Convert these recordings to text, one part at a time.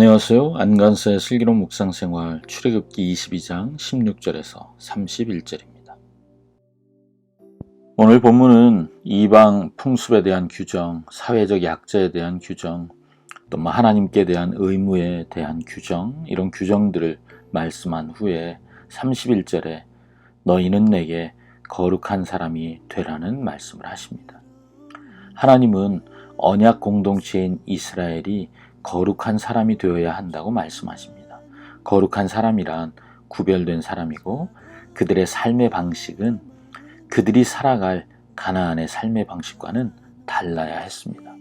안녕하세요. 안간사의 슬기로운 묵상 생활 출애굽기 22장 16절에서 31절입니다. 오늘 본문은 이방 풍습에 대한 규정, 사회적 약자에 대한 규정, 또뭐 하나님께 대한 의무에 대한 규정, 이런 규정들을 말씀한 후에 31절에 너희는 내게 거룩한 사람이 되라는 말씀을 하십니다. 하나님은 언약 공동체인 이스라엘이 거룩한 사람이 되어야 한다고 말씀하십니다. 거룩한 사람이란 구별된 사람이고 그들의 삶의 방식은 그들이 살아갈 가나안의 삶의 방식과는 달라야 했습니다.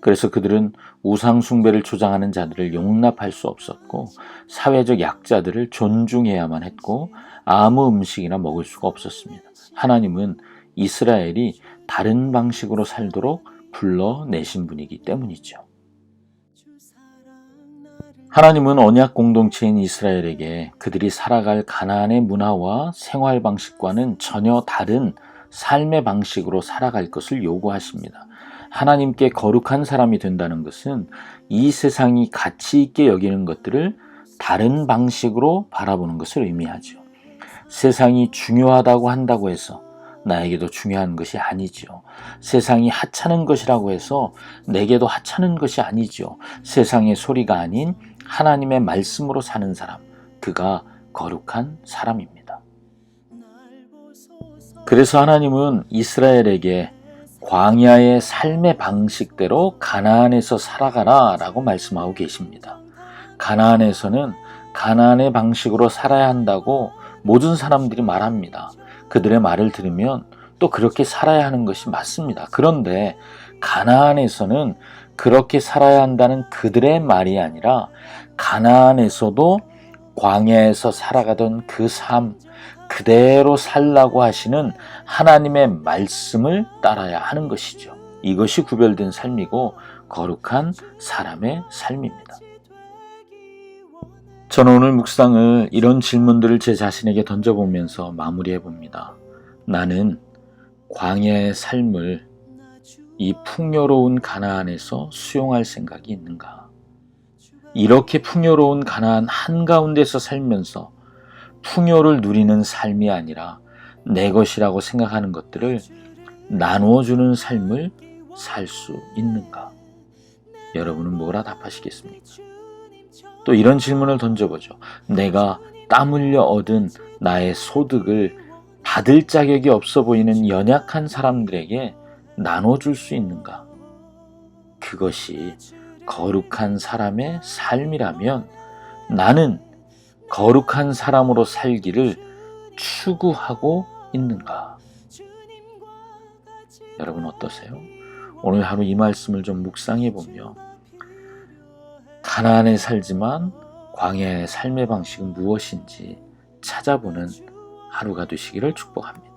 그래서 그들은 우상숭배를 조장하는 자들을 용납할 수 없었고 사회적 약자들을 존중해야만 했고 아무 음식이나 먹을 수가 없었습니다. 하나님은 이스라엘이 다른 방식으로 살도록 불러내신 분이기 때문이죠. 하나님은 언약 공동체인 이스라엘에게 그들이 살아갈 가나안의 문화와 생활 방식과는 전혀 다른 삶의 방식으로 살아갈 것을 요구하십니다. 하나님께 거룩한 사람이 된다는 것은 이 세상이 가치 있게 여기는 것들을 다른 방식으로 바라보는 것을 의미하죠. 세상이 중요하다고 한다고 해서 나에게도 중요한 것이 아니지요. 세상이 하찮은 것이라고 해서 내게도 하찮은 것이 아니지요. 세상의 소리가 아닌 하나님의 말씀으로 사는 사람, 그가 거룩한 사람입니다. 그래서 하나님은 이스라엘에게 광야의 삶의 방식대로 가나안에서 살아가라 라고 말씀하고 계십니다. 가나안에서는 가나안의 방식으로 살아야 한다고 모든 사람들이 말합니다. 그들의 말을 들으면 또 그렇게 살아야 하는 것이 맞습니다. 그런데 가나안에서는 그렇게 살아야 한다는 그들의 말이 아니라 가나안에서도 광야에서 살아가던 그 삶 그대로 살라고 하시는 하나님의 말씀을 따라야 하는 것이죠. 이것이 구별된 삶이고 거룩한 사람의 삶입니다. 저는 오늘 묵상을 이런 질문들을 제 자신에게 던져보면서 마무리해 봅니다. 나는 광야의 삶을 이 풍요로운 가나안에서 수용할 생각이 있는가? 이렇게 풍요로운 가나안 한가운데서 살면서 풍요를 누리는 삶이 아니라 내 것이라고 생각하는 것들을 나누어 주는 삶을 살 수 있는가? 여러분은 뭐라 답하시겠습니까? 또 이런 질문을 던져보죠. 내가 땀 흘려 얻은 나의 소득을 받을 자격이 없어 보이는 연약한 사람들에게 나눠줄 수 있는가? 그것이 거룩한 사람의 삶이라면 나는 거룩한 사람으로 살기를 추구하고 있는가? 여러분 어떠세요? 오늘 하루 이 말씀을 좀 묵상해 보며 가나안에 살지만 광야의 삶의 방식은 무엇인지 찾아보는 하루가 되시기를 축복합니다.